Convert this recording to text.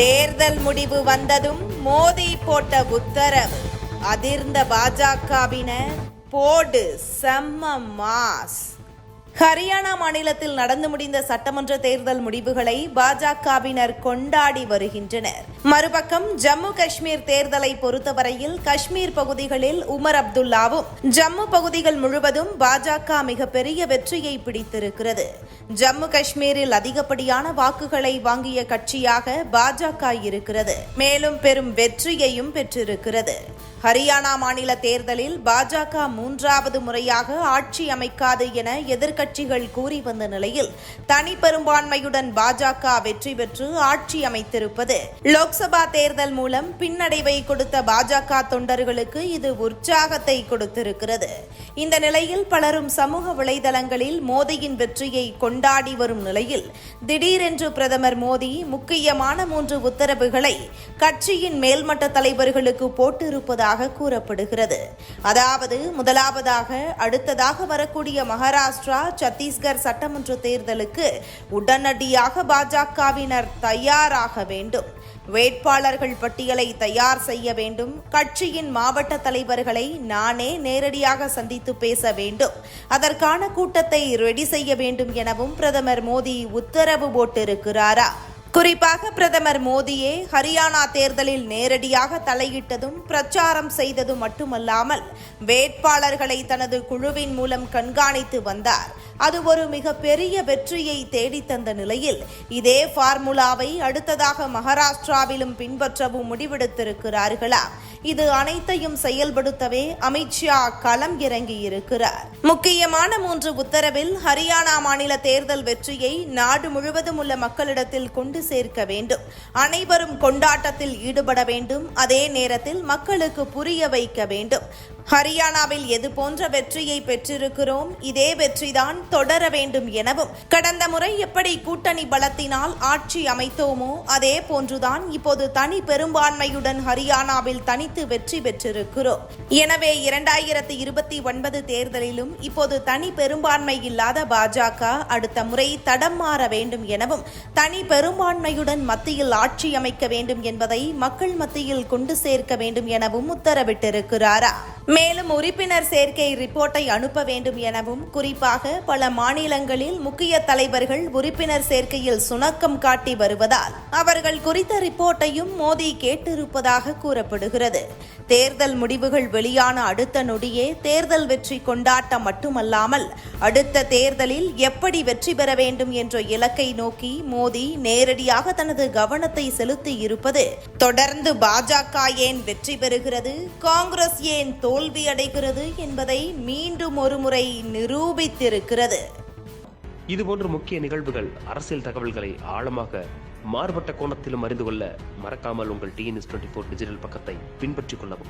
தேர்தல் முடிவு வந்ததும் மோடி போட்ட உத்தரவு. அதிர்ந்த பாஜகவினர் போடு செம்ம மாஸ். ஹரியானா மாநிலத்தில் நடந்து முடிந்த சட்டமன்ற தேர்தல் முடிவுகளை பாஜகவினர் கொண்டாடி வருகின்றனர். மறுபக்கம் ஜம்மு காஷ்மீர் தேர்தலை பொறுத்தவரையில் காஷ்மீர் பகுதிகளில் உமர் அப்துல்லாவும் ஜம்மு பகுதிகள் முழுவதும் பாஜக மிகப்பெரிய வெற்றியை பிடித்திருக்கிறது. ஜம்மு காஷ்மீரில் அதிகப்படியான வாக்குகளை வாங்கிய கட்சியாக பாஜக இருக்கிறது. மேலும் பெரும் வெற்றியையும் பெற்றிருக்கிறது. ஹரியானா மாநில தேர்தலில் பாஜக மூன்றாவது முறையாக ஆட்சி அமைக்காது என எதிர்க்கட்சிகள் கூறி வந்த நிலையில் தனி பெரும்பான்மையுடன் பாஜக வெற்றி பெற்று ஆட்சி அமைத்திருப்பது. லோக்சபா தேர்தல் மூலம் பின்னடைவை கொடுத்த பாஜக தொண்டர்களுக்கு இது உற்சாகத்தை கொடுத்திருக்கிறது. இந்த நிலையில் பலரும் சமூக வலைதளங்களில் மோடியின் வெற்றியை கொண்டாடி வரும் நிலையில் திடீரென்று பிரதமர் மோடி முக்கியமான மூன்று உத்தரவுகளை கட்சியின் மேல்மட்ட தலைவர்களுக்கு போட்டிருப்பதாக கூறப்படுகிறது. அதாவது முதலாவதாக அடுத்ததாக வரக்கூடிய மகாராஷ்டிரா சத்தீஸ்கர் சட்டமன்ற தேர்தலுக்கு உடனடியாக பாஜகவினர் தயாராக வேண்டும். வேட்பாளர்கள் பட்டியலை தயார் செய்ய வேண்டும். கட்சியின் மாவட்ட தலைவர்களை நானே நேரடியாக சந்தித்து பேச வேண்டும். அதற்கான கூட்டத்தை ரெடி செய்ய வேண்டும் எனவும் பிரதமர் மோடி உத்தரவு போட்டிருக்கிறாரா? குறிப்பாக பிரதமர் மோடியே ஹரியானா தேர்தலில் நேரடியாக தலையிட்டதும் பிரச்சாரம் செய்ததும் மட்டுமல்லாமல் வேட்பாளர்களை தனது குழுவின் மூலம் கண்காணித்து வந்தார். அது ஒரு மிகப்பெரிய வெற்றியை தேடித்தந்த நிலையில் இதே ஃபார்முலாவை அடுத்ததாக மகாராஷ்டிராவிலும் பின்பற்றவும் முடிவெடுத்திருக்கிறார்களா? இது அனைத்தையும் செயல்படுத்தவே அமித்ஷா களம் இறங்கியிருக்கிறார். முக்கியமான மூன்று உத்தரவில் ஹரியானா மாநில தேர்தல் வெற்றியை நாடு முழுவதும் உள்ள மக்களிடத்தில் கொண்டு சேர்க்க வேண்டும். அனைவரும் கொண்டாட்டத்தில் ஈடுபட வேண்டும். அதே நேரத்தில் மக்களுக்கு புரிய வைக்க வேண்டும். ஹரியானாவில் எது போன்ற வெற்றியை பெற்றிருக்கிறோம் இதே வெற்றிதான் தொடர வேண்டும் எனவும். கடந்த முறை எப்படி கூட்டணி பலத்தினால் ஆட்சி அமைத்தோமோ அதே போன்றுதான் இப்போது தனி பெரும்பான்மையுடன் ஹரியானாவில் தனித்து வெற்றி பெற்றிருக்கிறோம். எனவே இரண்டாயிரத்தி இருபத்தி ஒன்பது தேர்தலிலும் இப்போது தனி பெரும்பான்மை இல்லாத பாஜக அடுத்த முறை தடம் மாற வேண்டும் எனவும் தனி பெரும்பான்மையுடன் மத்தியில் ஆட்சி அமைக்க வேண்டும் என்பதை மக்கள் மத்தியில் கொண்டு சேர்க்க வேண்டும் எனவும் உத்தரவிட்டிருக்கிறாரா? மேலும் உறுப்பினர் சேர்க்கை ரிப்போர்ட்டை அனுப்ப வேண்டும் எனவும் குறிப்பாக பல மாநிலங்களில் முக்கிய தலைவர்கள் உறுப்பினர் சேர்க்கையில் சுணக்கம் காட்டி வருவதால் அவர்கள் குறித்த ரிப்போர்ட்டையும் மோடி கேட்டிருப்பதாக கூறப்படுகிறது. தேர்தல் முடிவுகள் வெளியான அடுத்த நொடியே தேர்தல் வெற்றி கொண்டாட்டம் மட்டுமல்லாமல் அடுத்த தேர்தலில் எப்படி வெற்றி பெற வேண்டும் என்ற இலக்கை நோக்கி மோடி நேரடியாக தனது கவனத்தை செலுத்தி இருப்பது தொடர்ந்து பாஜக ஏன் வெற்றி பெறுகிறது காங்கிரஸ் ஏன் தோல் அடைகிறது என்பதை மீண்டும் ஒருமுறை நிரூபித்திருக்கிறது. இதுபோன்ற முக்கிய நிகழ்வுகள் அரசியல் தகவல்களை ஆழமாக மாறுபட்ட கோணத்திலும் அறிந்து கொள்ள மறக்காமல் உங்கள் டிஎன்எஸ் டுவெண்ட்டி ஃபோர் டிஜிட்டல் பக்கத்தை பின்பற்றிக் கொள்ளவும்.